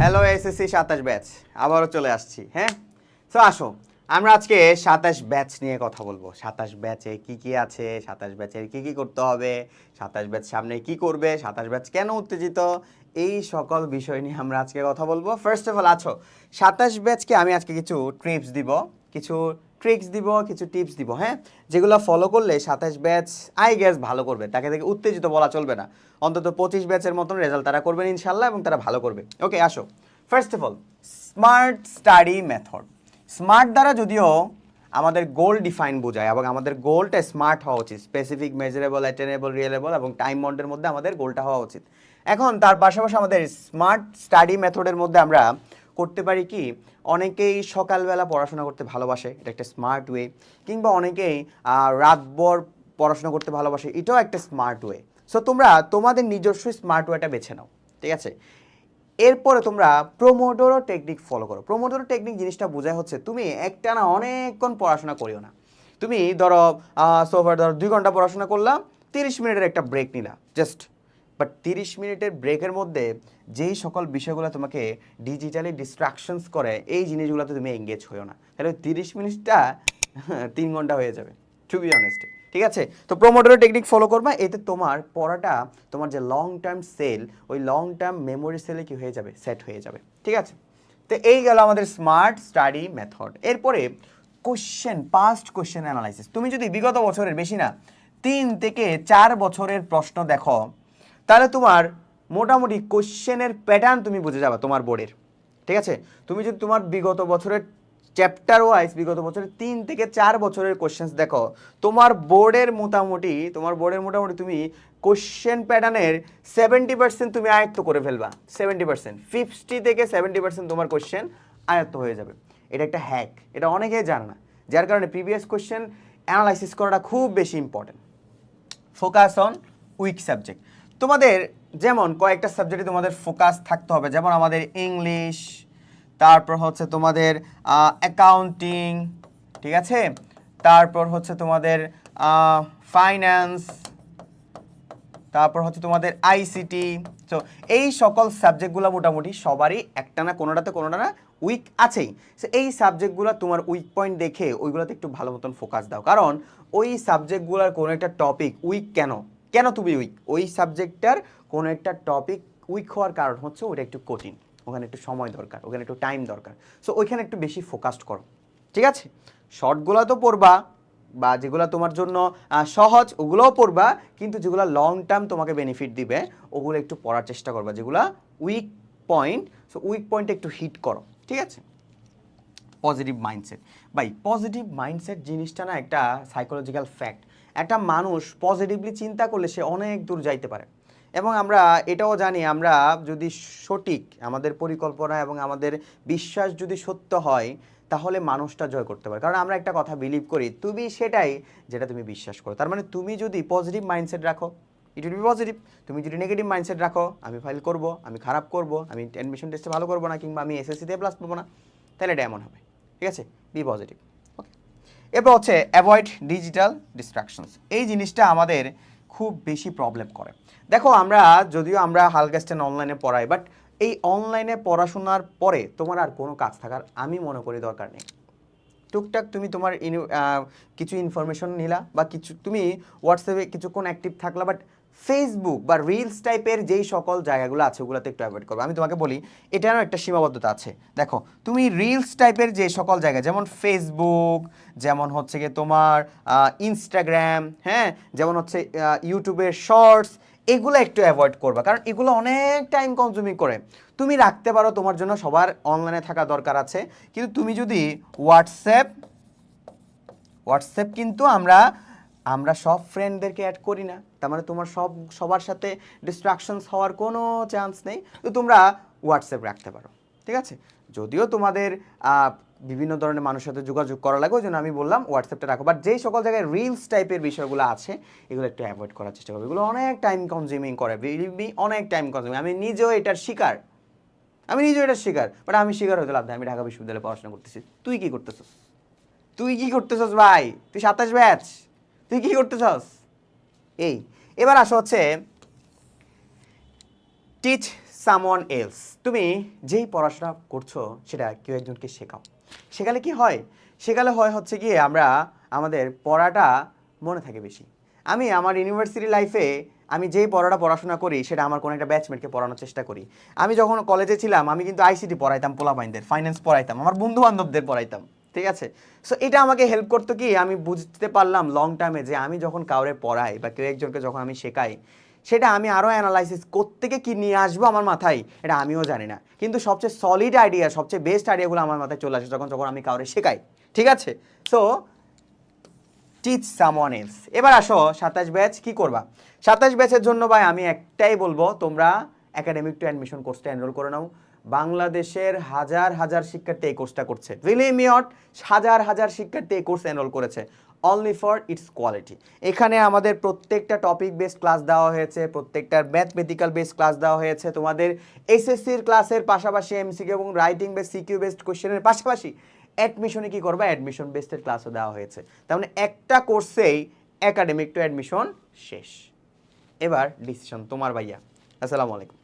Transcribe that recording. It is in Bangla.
হ্যালো এসএসসি সাতাশ ব্যাচ আবারও চলে আসছি হ্যাঁ? তো আসো, আমরা আজকে সাতাশ ব্যাচ নিয়ে কথা বলব। সাতাশ ব্যাচে কি কি আছে? সাতাশ ব্যাচের কি কি করতে হবে? সাতাশ ব্যাচ সামনে কি করবে? সাতাশ ব্যাচ কেন উত্তেজিত? এই সকল বিষয় নিয়ে আমরা আজকে কথা বলব। ফার্স্ট অফ অল আছো, সাতাশ ব্যাচকে আমি আজকে কিছু ট্রিপস দিব, কিছু ট্রিক্স দিব, কিছু টিপস দিব হ্যাঁ? যেগুলো ফলো করলে সাতাশ ব্যাচ আই গ্যাস ভালো করবে। তাকে থেকে উত্তেজিত বলা চলবে না। অন্তত পঁচিশ ব্যাচের মতন রেজাল্ট তারা করবেন ইনশাল্লাহ এবং তারা ভালো করবে। ওকে আসো। First of all smart study method smart দ্বারা যদিও আমাদের গোল ডিফাইন বোঝায় এবং আমাদের গোলটা স্মার্ট হওয়া উচিত। স্পেসিফিক মেজারেবল অ্যাটেনেবল রিয়েলেবল এবং টাইম বন্ডের মধ্যে আমাদের গোলটা হওয়া উচিত। এখন তার পাশাপাশি আমাদের স্মার্ট স্টাডি মেথডের মধ্যে আমরা করতে পারি কি, অনেকেই সকালবেলা পড়াশোনা করতে ভালোবাসে, এটা একটা স্মার্ট ওয়ে কিংবা অনেকেই রাতভর পড়াশোনা করতে ভালোবাসে, এটাও একটা স্মার্ট ওয়ে সো তোমরা তোমাদের নিজস্ব স্মার্ট ওয়েটা বেছে নাও, ঠিক আছে? এরপরে তোমরা প্রোমোডোরো টেকনিক ফলো করো। প্রোমোডোরো টেকনিক জিনিসটা বোঝায় হচ্ছে, তুমি একটানা অনেকক্ষণ পড়াশোনা করিও না। তুমি ধরো সোফার ধরো দুই ঘণ্টা পড়াশোনা করলাম, তিরিশ মিনিটের একটা ব্রেক নিলা জাস্ট বাট তিরিশ মিনিটের ব্রেকের মধ্যে যেই সকল বিষয়গুলো তোমাকে ডিজিটালি ডিস্ট্রাকশনস করে, এই জিনিসগুলোতে তুমি এঙ্গেজ হয়েও না। তাহলে তিরিশ মিনিটটা তিন ঘণ্টা হয়ে যাবে টু বি অনেস্ট ঠিক আছে? তো প্রোমোটরের টেকনিক ফলো করবা, এতে তোমার পড়াটা, তোমার যে লং টার্ম সেল ওই লং টার্ম মেমোরি সেলে কি হয়ে যাবে? সেট হয়ে যাবে। ঠিক আছে? তো এই গেল আমাদের স্মার্ট স্টাডি মেথড এরপরে কোশ্চেন পাস্ট কোশ্চেন অ্যানালাইসিস তুমি যদি বিগত বছরের, বেশি না, তিন থেকে চার বছরের প্রশ্ন দেখো তাহলে তোমার মোটামুটি কোশ্চেনের প্যাটার্ন তুমি বুঝে যাবে তোমার বোর্ডের ঠিক আছে? তুমি যদি তোমার বিগত বছরের চ্যাপ্টার ওয়াইজ বিগত বছরের তিন থেকে চার বছরের কোশ্চেন্স দেখো, তোমার বোর্ডের মোটামুটি, তোমার বোর্ডের মোটামুটি তুমি কোশ্চেন প্যাটার্নের সেভেন্টি পার্সেন্ট তুমি আয়ত্ত করে ফেলবা। সেভেন্টি পার্সেন্ট ফিফটি থেকে সেভেন্টি পার্সেন্ট তোমার কোশ্চেন আয়ত্ত হয়ে যাবে। এটা একটা হ্যাক এটা অনেকেই জানে না। যার কারণে প্রিভিয়াস কোশ্চেন অ্যানালাইসিস করাটা খুব বেশি important focus on weak subject তোমাদের যেমন কয়েকটা সাবজেক্টে তোমাদের ফোকাস থাকতে হবে, যেমন আমাদের ইংলিশ তারপর হচ্ছে তোমাদের অ্যাকাউন্টিং ঠিক আছে? তারপর হচ্ছে তোমাদের ফাইন্যান্স তারপর হচ্ছে তোমাদের আইসিটি তো এই সকল সাবজেক্টগুলো মোটামুটি সবারই একটা না কোনোটাতে কোনোটা না উইক আছেই। সো এই সাবজেক্টগুলো তোমার উইক পয়েন্ট দেখে ওইগুলোতে একটু ভালো মতন ফোকাস দাও। কারণ ওই সাবজেক্টগুলোর কোনো একটা টপিক উইক কেন? কেন তুমি উইক ওই সাবজেক্টটার কোনো একটা টপিক উইক হওয়ার কারণ হচ্ছে ওটা একটু কঠিন। ওখানে একটু সময় দরকার, ওখানে একটু টাইম দরকার। সো ওইখানে একটু বেশি ফোকাসড করো। ঠিক আছে? শর্টগুলো তো পড়বা, বা যেগুলো তোমার জন্য সহজ, ওগুলোও পড়বা, কিন্তু যেগুলো লং টার্ম তোমাকে বেনিফিট দিবে, ওগুলো একটু পড়ার চেষ্টা করবা। যেগুলো উইক পয়েন্ট সো উইক পয়েন্টে একটু হিট করো। ঠিক আছে? পজিটিভ মাইন্ডসেট ভাই পজিটিভ মাইন্ডসেট জিনিসটা না একটা সাইকোলজিক্যাল ফ্যাক্ট একটা মানুষ পজিটিভলি চিন্তা করলে সে অনেক দূর যাইতে পারে। এবং আমরা এটাও জানি, আমরা যদি সঠিক আমাদের পরিকল্পনা এবং আমাদের বিশ্বাস যদি সত্য হয়, তাহলে মানুষটা জয় করতে পারে। কারণ আমরা একটা কথা বিলিভ করি, তুমি সেটাই যেটা তুমি বিশ্বাস করো। তার মানে তুমি যদি পজিটিভ মাইন্ডসেট রাখো ইট উইল বি পজিটিভ তুমি যদি নেগেটিভ মাইন্ডসেট রাখো, আমি ফাইল করব, আমি খারাপ করব, আমি অ্যাডমিশন টেস্টে ভালো করব না, কিংবা আমি এসএসসিতে প্লাস পাবো না, তাহলে এটা এমন হবে। ঠিক আছে? বি পজিটিভ এরপর হচ্ছে অ্যাভয়েড ডিজিটাল ডিস্ট্রাকশনস এই জিনিসটা আমাদের খুব বেশি প্রবলেম করে। দেখো, আমরা, যদিও আমরা হালকাস্টেন অনলাইনে পড়াই বাট এই অনলাইনে পড়াশোনার পরে তোমার আর কোনো কাজ থাকার আমি মনে করি দরকার নেই। টুকটাক তুমি তোমার কিছু ইনফরমেশন নিলা বা কিছু, তুমি হোয়াটসঅ্যাপে কিছুক্ষণ অ্যাক্টিভ থাকলা বাট ফেসবুক বা রিলস টাইপের যেই সকল জায়গাগুলো আছে, ওগুলোতে একটু অ্যাভয়েড করবে। আমি তোমাকে বলি, এটারও একটা সীমাবদ্ধতা আছে। দেখো, তুমি রিলস টাইপের যে সকল জায়গা, যেমন ফেসবুক যেমন হচ্ছে গিয়ে তোমার ইনস্টাগ্রাম হ্যাঁ? যেমন হচ্ছে ইউটিউবের শর্টস এগুলো একটু অ্যাভয়েড করবা। কারণ এগুলো অনেক টাইম কনজিউমিং করে। তুমি রাখতে পারো, তোমার জন্য সবার অনলাইনে থাকা দরকার আছে। কিন্তু তুমি যদি হোয়াটসঅ্যাপ হোয়াটসঅ্যাপ কিন্তু আমরা আমরা সব ফ্রেন্ডদেরকে অ্যাড করি না। তার মানে তোমার সব, সবার সাথে ডিস্ট্রাকশনস হওয়ার কোনো চান্স নেই। তো তোমরা হোয়াটসঅ্যাপ রাখতে পারো, ঠিক আছে? যদিও তোমাদের বিভিন্ন ধরনের মানুষের সাথে যোগাযোগ করা লাগে, ওই জন্য আমি বললাম হোয়াটসঅ্যাপটা রাখো। বাট যেই সকল জায়গায় রিলস টাইপের বিষয়গুলো আছে, এগুলো একটু অ্যাভয়েড করার চেষ্টা করবে এগুলো অনেক টাইম কনজিউমিং করে অনেক টাইম কনজিউমিং আমি নিজেও এটার শিকার। আমি নিজেও এটার শিকার। বাট আমি শিকার হতে লাভ আমি ঢাকা বিশ্ববিদ্যালয়ে পড়াশোনা করতেছি। তুই কি করতেছিস? তুই কি করতেছস ভাই? তুই সাতাশ ব্যাচ তুই কি করতেছস? এই, এবার আসো হচ্ছে টিচ সামওয়ান এলস তুমি যেই পড়াশোনা করছ, সেটা কেউ একজনকে শেখাও। শেখালে কি হয়? শেখালে হয় হচ্ছে গিয়ে আমরা, আমাদের পড়াটা মনে থাকে বেশি। আমি আমার ইউনিভার্সিটি লাইফে আমি যেই পড়াটা পড়াশোনা করি, সেটা আমার কোনো একটা ব্যাচমেটকে পড়ানোর চেষ্টা করি। আমি যখন কলেজে ছিলাম, আমি কিন্তু আইসিটি পড়াইতাম, পোলাপাইনদের ফাইন্যান্স পড়াইতাম, আমার বন্ধু বান্ধবদের পড়াইতাম। ঠিক আছে? সো এটা আমাকে হেল্প করতো কি? আমি বুঝতে পারলাম লং টার্মে যে আমি যখন কাউরে পড়াই বা কেউ একজনকে যখন আমি শেখাই, সেটা আমি আরও অ্যানালাইসিস কোত্থেকে কী নিয়ে আসব আমার মাথায়, এটা আমিও জানি না। কিন্তু সবচেয়ে সলিড আইডিয়া সবচেয়ে বেস্ট আইডিয়াগুলো আমার মাথায় চলে আসে যখন যখন আমি কাউরে শেখাই। ঠিক আছে? সো টিচ সামওয়ান এলস এবার আসো, সাতাশ ব্যাচ কি করবা? সাতাশ ব্যাচের জন্য ভাই আমি একটাই বলব, তোমরা একাডেমিক টু অ্যাডমিশন কোর্সটা এনরোল করে নাও। বাংলাদেশের হাজার হাজার শিক্ষার্থী এই কোর্সটা করছে। মিয়ট? হাজার হাজার শিক্ষার্থী এই কোর্স এনরোল করেছে। অনলি ফর ইটস কোয়ালিটি এখানে আমাদের প্রত্যেকটা টপিক বেসড ক্লাস দেওয়া হয়েছে প্রত্যেকটার ম্যাথমেটিক্যাল বেসড ক্লাস দেওয়া হয়েছে। তোমাদের এসএসসির ক্লাসের পাশাপাশি এমসিকিউ এবং রাইটিং বেস সিকিউ বেসড কোশ্চেনের পাশাপাশি অ্যাডমিশনে কি করবা? অ্যাডমিশন বেসডের ক্লাসও দেওয়া হয়েছে। তার মানে একটা কোর্সেই একাডেমিক টু অ্যাডমিশন শেষ। এবার ডিসিশন তোমার ভাইয়া। আসসালামু আলাইকুম।